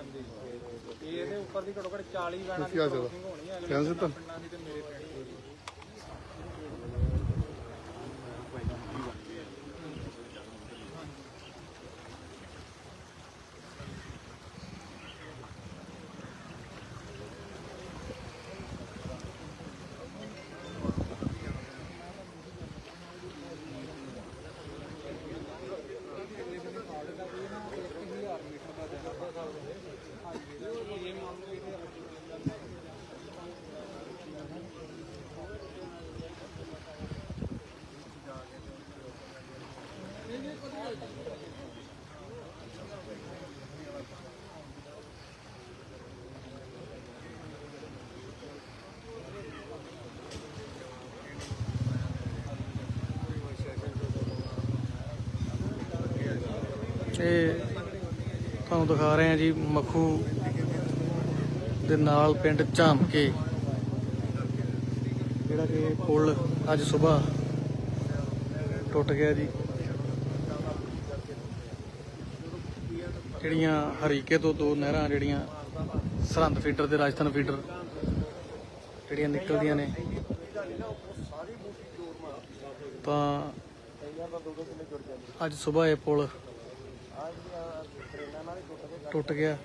ਹਾਂਜੀ ਇਹ ਇਹਦੇ ਉੱਪਰ ਦੀ ਘੱਟੋ ਘੱਟ 40 ਵੈਨਾਂ ਦੀ? ਕ੍ਰੋਸਿੰਗ ਹੋਣੀ ਹੈ ਅਗਲੇ ਦਿੱਤਾ? ਪਿੰਡਾਂ ਦੀ ਤੇ ਮੇਰੇ ਪਿੰਡ ਇਹ ਤੁਹਾਨੂੰ ਦਿਖਾ ਰਹੇ ਹਾਂ ਜੀ ਮੱਖੂ ਦੇ ਨਾਲ ਪਿੰਡ ਝਾਮਕੇ। ਜਿਹੜਾ ਕਿ ਪੁਲ ਅੱਜ ਸਵੇਰ ਟੁੱਟ ਗਿਆ ਜੀ। ਜਿਹੜੀਆਂ ਹਰੀਕੇ ਤੋਂ ਦੋ ਨਹਿਰਾਂ ਜਿਹੜੀਆਂ ਸਰਹੰਦ ਫੀਡਰ ਤੇ ਰਾਜਸਥਾਨ ਫੀਡਰ ਜਿਹੜੀਆਂ ਨਿਕਲਦੀਆਂ ਨੇ, ਤਾਂ ਅੱਜ ਸਵੇਰ ਇਹ ਪੁਲ ਟੁੱਟ ਗਿਆ।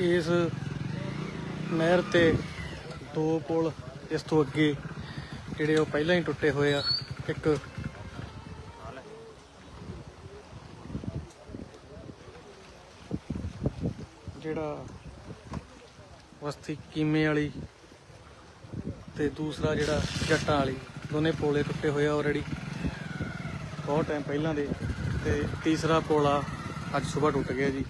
ਇਸ ਨਹਿਰ ਤੇ ਦੋ ਪੁਲ ਇਸ ਤੋਂ ਅੱਗੇ ਜਿਹੜੇ ਉਹ ਪਹਿਲਾਂ ਹੀ ਟੁੱਟੇ ਹੋਏ ਆ, ਇੱਕ ਜਿਹੜਾ ਵਸਤੀ ਕੀਮੇ ਵਾਲੀ ਤੇ ਦੂਸਰਾ ਜਿਹੜਾ ਜੱਟਾਂ ਵਾਲੀ, ਦੋਨੇ ਪੋਲੇ ਟੁੱਟੇ ਹੋਏ ਆ ਆਲਰੇਡੀ ਬਹੁਤ ਟਾਈਮ ਪਹਿਲਾਂ ਦੇ, ਤੇ ਤੀਸਰਾ ਪੋਲਾ ਅੱਜ ਸਵੇਰ ਟੁੱਟ ਗਿਆ ਜੀ।